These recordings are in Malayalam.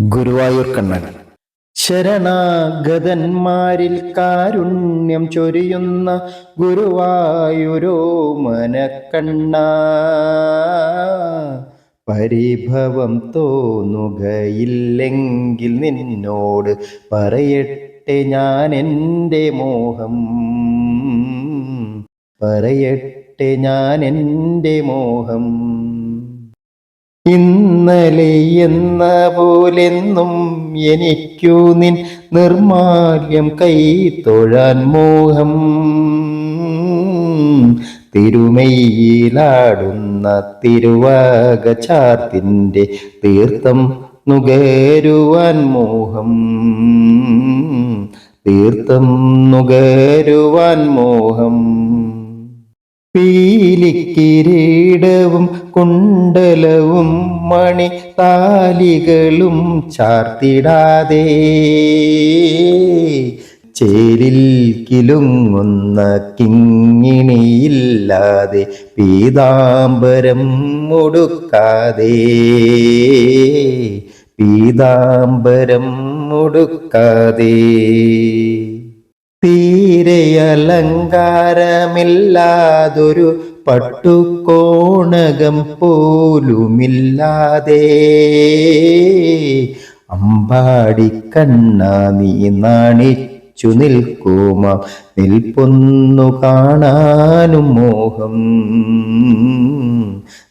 ഗുരുവായൂർ കണ്ണൻ. ശരണാഗതന്മാരിൽ കാരുണ്യം ചൊരിയുന്ന ഗുരുവായൂരോ മനക്കണ്ണ. പരിഭവം തോന്നുകയില്ലെങ്കിൽ നിന്നോട് പറയട്ടെ ഞാൻ എന്റെ മോഹം. പറയട്ടെ ഞാൻ എന്റെ മോഹം. ഇന്നലെ എന്ന പോലെന്നും എനിക്കു നിൻ നിർമാല്യം കൈ തൊഴാൻ മോഹം. തിരുമയിലാടുന്ന തിരുവാകചാർത്തിന്റെ തീർത്ഥം നുകരുവാൻ മോഹം. തീർത്ഥം നുകരുവാൻ മോഹം. പീലിക്കിരീടവും കുണ്ടലവും മണി താലികളും ചാർത്തിടാതെ. ചേരിൽ കിലുങ്ങുന്ന കിങ്ങിണിയില്ലാതെ പീതാംബരം മുടുക്കാതെ പീതാംബരം മുടുക്കാതെ തീരെ അലങ്കാരമില്ലാതൊരു പട്ടുകോണകം പോലുമില്ലാതെ. അമ്പാടി കണ്ണ നീ നാണിച്ചു നിൽക്കുമ? നിൽപ്പൊന്നു കാണാനും മോഹം.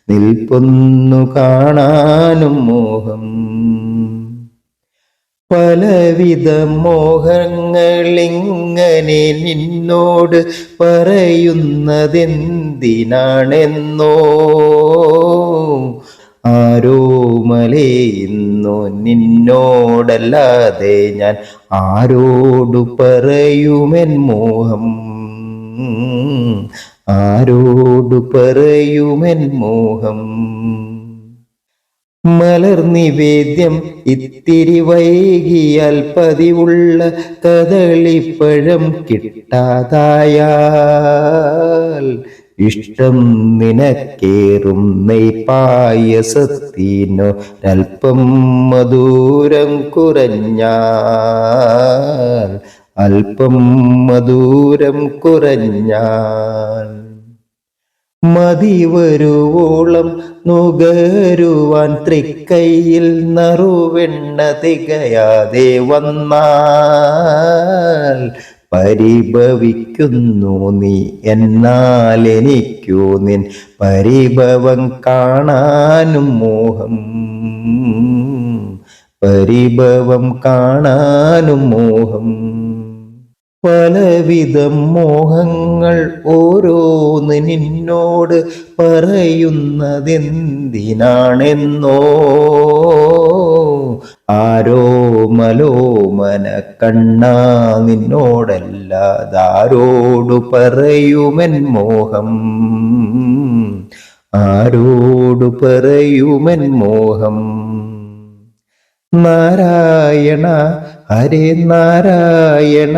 നിൽപ്പൊന്നു കാണാനും മോഹം. പലവിധ മോഹങ്ങളിങ്ങനെ നിന്നോട് പറയുന്നതെന്തിനാണെന്നോ? ആരോ മലയുന്നു നിന്നോടല്ലാതെ ഞാൻ ആരോടു പറയുമെൻ മോഹം? ആരോടു പറയുമെൻ മോഹം? മലർ നിവേദ്യം ഇത്തിരി വൈകിയാൽ പതിവുള്ള കദളിപ്പഴം കിട്ടാതായാൽ ഇഷ്ടം നിനക്കേറും നെയ്പായസത്തിനോ അല്പം മധുരം കുറഞ്ഞാൽ അല്പം മധുരം കുറഞ്ഞാൽ. മതി വരുവോളം നുകരുവാൻ തൃക്കൈയിൽ നറുവെണ്ണ തികയാതെ വന്നാൽ പരിഭവിക്കുന്നു നീ എന്നാൽ എനിക്കു നിൻ പരിഭവം കാണാനും മോഹം. പരിഭവം കാണാനും മോഹം. പലവിധ മോഹങ്ങൾ ഓരോന്ന് നിന്നോട് പറയുന്നതെന്തിനാണെന്നോ? ആരോ മലോമന കണ്ണ നിന്നോടല്ലാതാരോടു പറയുമെൻ മോഹം? ആരോടു പറയുമെൻ മോഹം? നാരായണ ഹരേ നാരായണ